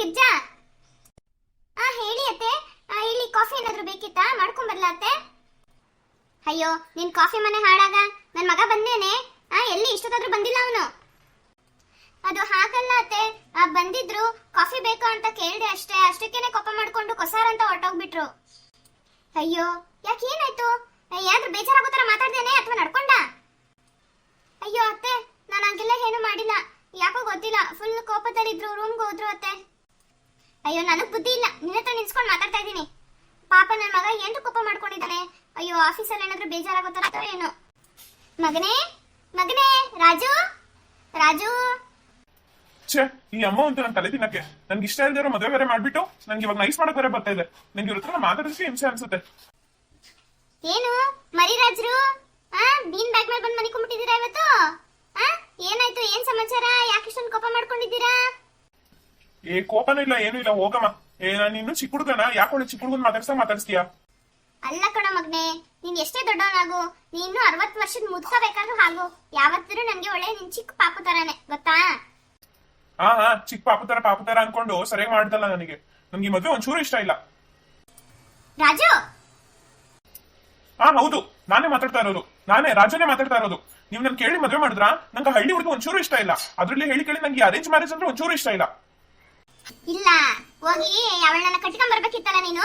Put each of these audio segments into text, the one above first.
ಗಿರ್ಜಾ ಆ ಹೇಳಿ ಅತ್ತೆ. ಇಲ್ಲಿ ಕಾಫಿ ಏನಾದ್ರೂ ಬೇಕಿತ್ತಾ? ಮಾಡ್ಕೊಂಡ್ ಬರ್ಲಾ ಅತ್ತೆ? ಅಯ್ಯೋ ನಿನ್ ಕಾಫಿ ಮನೆ ಹಾಳಾಗ? ನನ್ನ ಮಗ ಬಂದೇನೆ. ಆ ಎಲ್ಲಿ? ಇಷ್ಟೊತ್ತಾದ್ರೂ ಬಂದಿಲ್ಲ ಅವನು. ಅದು ಹಾಗಲ್ಲ ಅತ್ತೆ. ಆ, ಬಂದಿದ್ರು. ಕಾಫಿ ಬೇಕು ಅಂತ ಕೇಳ್ದೆ ಅಷ್ಟೇ. ಅಷ್ಟಕ್ಕೇನೆ ಕೋಪ ಮಾಡ್ಕೊಂಡು ಕೊಸಾರ ಅಂತ ಹೊರಟೋಗ್ಬಿಟ್ರು. ಅಯ್ಯೋ ಯಾಕೆ ಏನಾಯ್ತು? ಯಾವ್ದು ಬೇಜಾರಾಗೋ ತರ ಮಾತಾಡ್ದೇನೆ ಅಥವಾ ನಡ್ಕೊಂಡ? ಅಯ್ಯೋ ಅತ್ತೆ ನಾನು ಹಂಗೆಲ್ಲ ಏನು ಮಾಡಿಲ್ಲ. ಯಾಕೋ ಗೊತ್ತಿಲ್ಲ. ಫುಲ್ ಕೋಪದಲ್ಲಿದ್ರು ರೂಮ್ಗೆ ಹೋದ್ರು ಅತ್ತೆ. ಅಯ್ಯೋ ನನಗ್ ಬುದ್ಧಿ ಇಲ್ಲ. ನಿನ್ನ ಹತ್ರ ನಿಲ್ಸ್ಕೊಂಡು ಮಾತಾಡ್ತಾ ಇದ್ದೀನಿ. ಪಾಪ ನನ್ನ ಮಗ ಏನು ಕೋಪ ಮಾಡ್ಕೊಂಡಿದ್ದಾನೆ? ಅಯ್ಯೋ ಆಫೀಸಲ್ಲಿ ಏನಾದ್ರೂ ಬೇಜಾರಾಗೋ ಏನು? ಮಗನೇ ಮಗನೇ ರಾಜು ರಾಜು. ಛೇ ಈ ಅಮ್ಮ ಅಂತ ನನ್ನ ತಲೆ ತಿನ್ನಕ್ಕೆ. ನನ್ಗೆ ಇಷ್ಟ ಇಲ್ದಿರೋ ಮದುವೆ ಬೇರೆ ಮಾಡ್ಬಿಟ್ಟು ನನ್ಗೆ ಇವಾಗ ನೈಸ್ ಮಾಡಕ್ ಬೇರೆ ಬರ್ತಾ ಇದೆ. ನಂಗೆ ಇವ್ರ ಹತ್ರ ಮಾತಾಡೋದಕ್ಕೆ ಹಿಂಸೆ ಅನ್ಸುತ್ತೆ. ಏನು? ಮರಿರಾಜ್ರು ಆ ಬೀನ್ ಬ್ಯಾಗ್ ಮೇಲೆ ಬಂದು ಮನೆ ಕುಂಬಿಟ್ಟಿದ್ದೀರಾ ಇವತ್ತು? ಆ ಏನಾಯ್ತು? ಏನ್ ಸಮಾಚಾರ? ಯಾಕೆ ಇಷ್ಟೊಂದು ಕೋಪ ಮಾಡ್ಕೊಂಡಿದ್ದೀರಾ? ಏ ಕೋಪನೂ ಇಲ್ಲ ಏನೂ ಇಲ್ಲ ಹೋಗಮ್ಮ. ಏ ನಾನು ಇನ್ನು ಚಿಕ್ಕ ಹುಡುಗನ? ಯಾಕೆ ಒಳ್ಳೆ ಚಿಕ್ಕ ಹುಡುಗನ್ ಮಾತಾಡ್ಸ್ತಾ ಮಾತಾಡ್ತೀಯಾ ಅಲ್ಲ ಕಣ ಮಗ್ನೆ ನೀನ್ ಎಷ್ಟೇ ದೊಡ್ಡವನಾಗು ನೀನು ಅರವತ್ ವರ್ಷದ ಮುದ್ಕೋಬೇಕಾದ್ರೂ ಹಾಗು. ಯಾವತ್ತೂ ನನ್ಗೆ ಒಳ್ಳೆ ನಿನ್ ಚಿಕ್ಕ ಪಾಪು ತರಾನೆ ಗೊತ್ತಾ? ಹಾ ಹಾ ಚಿಕ್ಕ ಪಾಪ ತರ ಪಾಪ ತರ ಅನ್ಕೊಂಡು ಸರಿಯಾಗಿ ಮಾಡ್ದಲ್ಲ ನನಗೆ. ನನ್ಗೆ ಈ ಮದ್ವೆ ಒಂಚೂರು ಇಷ್ಟ ಇಲ್ಲ. ರಾಜು! ಹಾ ಹೌದು ನಾನೇ ಮಾತಾಡ್ತಾ ಇರೋದು. ನಾನೇ ರಾಜನೇ ಮಾತಾಡ್ತಾ ಇರೋದು. ನೀವು ನನ್ ಕೇಳಿ ಮದ್ವೆ ಮಾಡಿದ್ರ? ನಂಗೆ ಹಳ್ಳಿ ಹುಡುಗ ಒಂಚೂರು ಇಷ್ಟ ಇಲ್ಲ. ಅದ್ರಲ್ಲಿ ಹೇಳಿ ಕೇಳಿ ನಂಗೆ ಅರೇಂಜ್ ಮ್ಯಾರೇಜ್ ಅಂದ್ರೆ ಒಂಚೂರು ಇಷ್ಟ ಇಲ್ಲ. ಇಲ್ಲ ಹೋಗಿ ಅವಳನ್ನ ಕಟ್ಕೊಂಡ್ ಬರ್ಬೇಕಿತ್ತಲ್ಲ ನೀನು?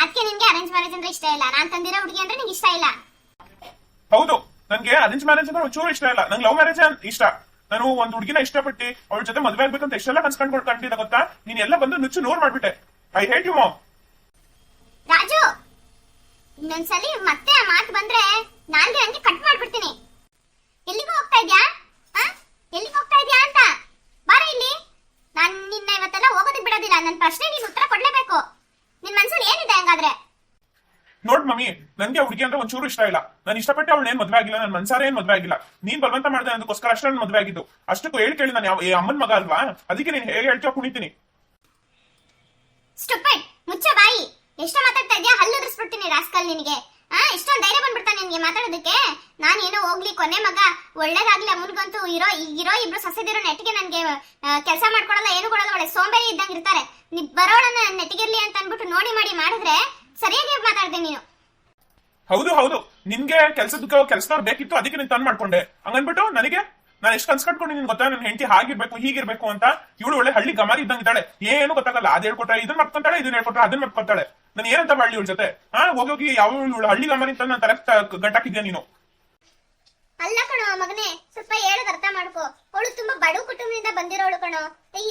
ಅದಕ್ಕೆ ನಿನ್ಗೆ ಅರೇಂಜ್ ಮ್ಯಾರೇಜ್ ಅಂದ್ರೆ ಇಷ್ಟ ಇಲ್ಲ. ನಾನ್ ತಂದಿರೋ ಹುಡುಗಿ ಅಂದ್ರೆ ನಿಂಗೆ ಇಷ್ಟ ಇಲ್ಲ. ಹೌದು ನನ್ಗೆ ಅರೇಂಜ್ ಮ್ಯಾರೇಜ್ ಅಂದ್ರೆ ಒಂಚೂರು ಇಷ್ಟ ಇಲ್ಲ. ನಂಗೆ ಲವ್ ಮ್ಯಾರೇಜ್ ಇಷ್ಟ. ನಾನು ಒಂದ್ ಹುಡುಗಿನ ಇಷ್ಟಪಟ್ಟು ಅವಳ ಜೊತೆ ಮದ್ವೆ ಆಗ್ಬೇಕಂತ ಎಷ್ಟೆಲ್ಲ ಕನ್ಸ್ಕೊಂಡ್ ಕಂಡಿದ್ದ ಗೊತ್ತಾ? ನೀನ್ ಎಲ್ಲ ಬಂದು ನುಚ್ಚು ನೋರ್ ಮಾಡ್ಬಿಟ್ಟೆ. I hate you mom Raju ಇನ್ನೊಂದ್ಸಲಿ ಮತ್ತೆ ಆ ಮಾತು ಬಂದ್ರೆ ನಾಲ್ಗೆ ಹಂಗೆ ಕಟ್ ಮಾಡ್ಬಿಡ್ತೀನಿ ಎಲ್ಲಿಗೂ ಹೋಗ್ತಾ ಇದ್ಯಾ ಆ? ಎಲ್ಲಿಗೆ ಹೋಗ್ತಾ ಇದ್ಯಾ ಅಂತ ಬಾರ ಇಲ್ಲಿ ನಾನ್ ನಿನ್ನ ಇವತ್ತೆಲ್ಲ ಹೋಗೋದಕ್ಕೆ ಬಿಡೋದಿಲ್ಲ ನನ್ನ ಪ್ರಶ್ನೆ ನೀನು ಉತ್ತರ ಕೊಡ್ಲೇಬೇಕು. ನಿನ್ ಮನ್ಸಲ್ಲಿ ಏನಿದೆ ಹಂಗಾದ್ರೆ? ನೋಡ್ ಮಮ್ಮಿ ನನ್ಗೆ ಹುಡುಗಿ ಅಂದ್ರೆ ಒಂಚೂರು ಇಷ್ಟ ಇಲ್ಲ. ನಾನು ಇಷ್ಟಪಟ್ಟೆ ಅವಳು ಏನ್ ಮದ್ವೆ ಆಗಿಲ್ಲ ನನ್ನ ಮನ್ಸಾರ ಏನ್ ಮದ್ವೆ ಆಗಿಲ್ಲ. ನೀನ್ ಬಲವಂತ ಮಾಡಿದೆ ಅದಕ್ಕೋಸ್ಕರ ಅಷ್ಟೇ ನನ್ ಮದ್ವೆ ಆಗಿದ್ದು. ಅಷ್ಟಕ್ಕೂ ಹೇಳಿ ಕೇಳಿ ನಾನು ಯಾವ ಈ ಅಮ್ಮನ್ ಮಗ ಅಲ್ವಾ? ಅದಕ್ಕೆ ನೀನ್ ಹೇಗೆ ಹೇಳ್ತಾ ಕುಣಿತೀನಿ. ಸ್ಟುಪಿಡ್ ಮುಚ್ಚ ಬಾಯಿ. ಎಷ್ಟ ಮಾತಾಡ್ತಾ ಇದೆಯಾ? ಹಲ್ಲು ಉದ್ರಿಸ್ಬಿಡ್ತೀನಿ ರಾಸ್ಕಲ್ ನಿನಗೆ. ಆ, ಇಷ್ಟೊಂದು ಧೈರ್ಯ ಬಂದ್ಬಿಡ್ತಾ ನಿನ್ಗೆ ಮಾತಾಡೋದಕ್ಕೆ? ನಾನೇನೋ ಹೋಗ್ಲಿ, ಕೊನೆ ಮಗ. ಒಳ್ಳೇದಾಗ್ಲಿ, ಅಮ್ಮನ್ಗಂತೂ ಇರೋ ಇರೋ ಇಬ್ರು ಸಸ್ಯದಿರೋ ನೆಟ್ಟಿಗೆ ನನ್ಗೆ ಕೆಲಸ ಮಾಡ್ಕೊಡಲ್ಲ, ಏನು ಕೊಡಲ್ಲ, ಒಳ್ಳೆ ಸೋಂಬೇರಿ ಇದ್ದಂಗೆ ಇರ್ತಾರೆ. ನೀ ಬರೋಳನ್ನ ನೆಟ್ಟಿಗಿರ್ಲಿ ಅಂತ ಅನ್ಬಿಟ್ಟು ನೋಡಿ ಮಾಡಿ ಮಾಡಿದ್ರೆ ಸರಿಯಾಗಿ ಮಾತಾಡ್ದೆ ನೀನು. ಹೌದು ಹೌದು. ನಿನ್ಗೆ ಕೆಲಸದ ಕೆಲಸದವ್ರು ಬೇಕಿತ್ತು, ಅದಕ್ಕೆ ನೀನ್ ತಂದ್ ಮಾಡ್ಕೊಂಡೆ. ಹಂಗನ್ಬಿಟ್ಟು ನನಗೆ ನಾನು ಎಷ್ಟು ಕನ್ಸ್ ನಿನ್ ಗೊತ್ತಾ? ನನ್ನ ಹೆಂಡತಿ ಹಾಗಿರ್ಬೇಕು, ಹೀಗಿರ್ಬೇಕು ಅಂತ. ಇವಳು ಒಳ್ಳೆ ಹಳ್ಳಿ ಗಮಾರಿ ಇದ್ದಂಗಿದ್ದಾಳೆ ಏನು ಗೊತ್ತಾಗಲ್ಲ. ಅದ್ ಹೇಳ್ಕೊಟ್ಟಾಳೆ ಇದನ್ನ ಮಾಡ್ಕೊಂತಾಳೆ ಇದನ್ನ ಹೇಳ್ಕೊಟ್ರೆ ಅದನ್ನ ಮಾಡ್ಕೊಂತಾಳೆ ನಾನು ಏನಂತ ಮಾಡ್ಲಿ ಇವಳ ಜೊತೆ? ಹಾ ಹೋಗಿ ಹೋಗಿ ಯಾವ ಇವಳು? ಹಳ್ಳಿ ಗಮಾರಿ ಅಂತ ನಾನು ತಲೆ ನೀನು? ಅಲ್ಲ ಕಣೋ ಮಗನೇ ಸ್ವಲ್ಪ ಹೇಳೋದ್ ಅರ್ಥ ಮಾಡ್ಕೋ. ಅವಳು ತುಂಬಾ ಬಡ ಕುಟುಂಬದಿಂದ ಬಂದಿರೋಳು ಕಣೋ. ಈ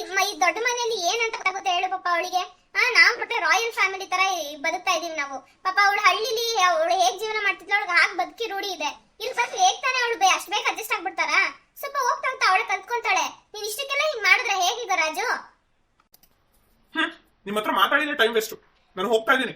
ದೊಡ್ಡ ಮನೆಯಲ್ಲಿ ಏನಂತ ಗೊತ್ತಾಗುತ್ತೆ ಹೇಳು ಪಾಪ ಅವಳಿಗೆ? ಹಾ ನಾವ್ ಕೊಟ್ಟೆ ರಾಯಲ್ ಫ್ಯಾಮಿಲಿ ತರ ಬದುಕ್ತಾ ಇದೀವಿ ನಾವು. ಪಾಪ ಅವಳು ಹಳ್ಳಿಲಿ ಅವಳು ಹೇಗ್ ಜೀವನ ಮಾಡ್ತಿದ್ಲು? ಅವಳಿಗೆ ಹಾಗೆ ಬದುಕಿ ರೂಢಿ ಇದೆ. ಇಲ್ಲಿ ಸ್ವಲ್ಪ ಹೇಗ್ ತಾನೆ ಅವಳು ಬೇ ಅಷ್ಟ್ ಬೇಗ ಅಡ್ಜಸ್ಟ್ ಆಗ್ಬಿಡ್ತಾರಾ? ಸ್ವಲ್ಪ ಹೋಗ್ತಾ ಹೋಗ್ತಾ ಅವಳೆ ಕಲ್ತ್ಕೊಂತಾಳೆ ನೀನ್ ಇಷ್ಟಕ್ಕೆಲ್ಲ ಹಿಂಗ್ ಮಾಡಿದ್ರೆ ಹೇಗೀಗ ರಾಜು? ಹ್ಮ್ ನಿಮ್ಮತ್ರ ಮಾತಾಡಿದ್ರೆ ಟೈಮ್ ವೇಸ್ಟ್ ನಾನು ಹೋಗ್ತಾ ಇದ್ದೀನಿ